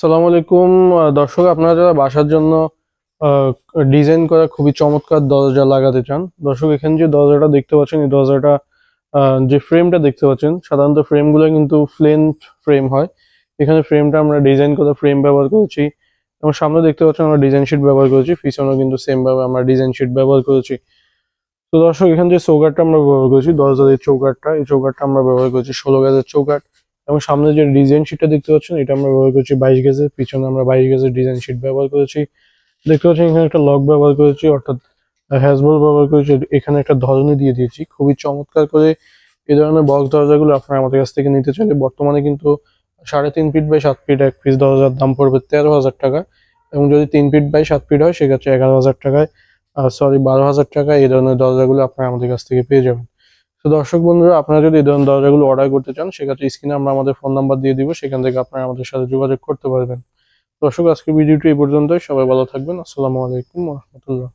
সালাম আলাইকুম দর্শক, আপনারা যারা বাসার জন্য ডিজাইন করা খুবই চমৎকার দরজা লাগাতে চান, দর্শক, এখানে যে দরজাটা দেখতে পাচ্ছেন, এই দরজাটা যে ফ্রেমটা দেখতে পাচ্ছেন, সাধারণত ফ্রেমগুলো কিন্তু ফ্লেন ফ্রেম হয়। এখানে ফ্রেমটা আমরা ডিজাইন করা ফ্রেম ব্যবহার করেছি। এবং সামনে দেখতে পাচ্ছেন আমরা ডিজাইন শিট ব্যবহার করেছি, পিছনেও কিন্তু সেম ভাবে আমরা ডিজাইন শিট ব্যবহার করেছি। তো দর্শক, এখানে যে চৌকাটটা আমরা ব্যবহার করেছি, দরজার এই চৌকাটটা এই চৌকাটটা আমরা ব্যবহার করেছি ষোলো গাছের চৌকাট এবং সামনে যে ডিজাইন শিটটা দেখতে পাচ্ছেন, এটা আমরা ব্যবহার করছি বাইশ গেজের, পিছনে আমরা বাইশ গেজের ডিজাইন শিট ব্যবহার করেছি। দেখতে পাচ্ছেন এখানে একটা লক ব্যবহার করেছি, অর্থাৎ হ্যাজবল ব্যবহার করেছি। এখানে একটা ধরনী দিয়ে দিয়েছি, খুবই চমৎকার করে। এই ধরনের বক্স দরজাগুলো আপনারা আমাদের কাছ থেকে নিতে চাইলে, বর্তমানে কিন্তু সাড়ে তিন ফিট বাই সাত ফিট এক পিস দরজার দাম পড়বে তেরো হাজার টাকা। এবং যদি তিন ফিট বাই সাত ফিট হয়, সেক্ষেত্রে এগারো হাজার টাকায় সরি বারো হাজার টাকায় এই ধরনের দরজাগুলো আপনারা আমাদের কাছ থেকে পেয়ে যাবেন। তো দর্শক বন্ধুরা, আপনারা যদি এই ধরনের দরজাগুলো অর্ডার করতে চান, সেক্ষেত্রে স্ক্রিনে আমরা আমাদের ফোন নাম্বার দিয়ে দিব, সেখান থেকে আপনারা আমাদের সাথে যোগাযোগ করতে পারবেন। দর্শক আজকে ভিডিওটি এই পর্যন্তই। সবাই ভালো থাকবেন। আসসালামু আলাইকুম রহমতুল্লাহ।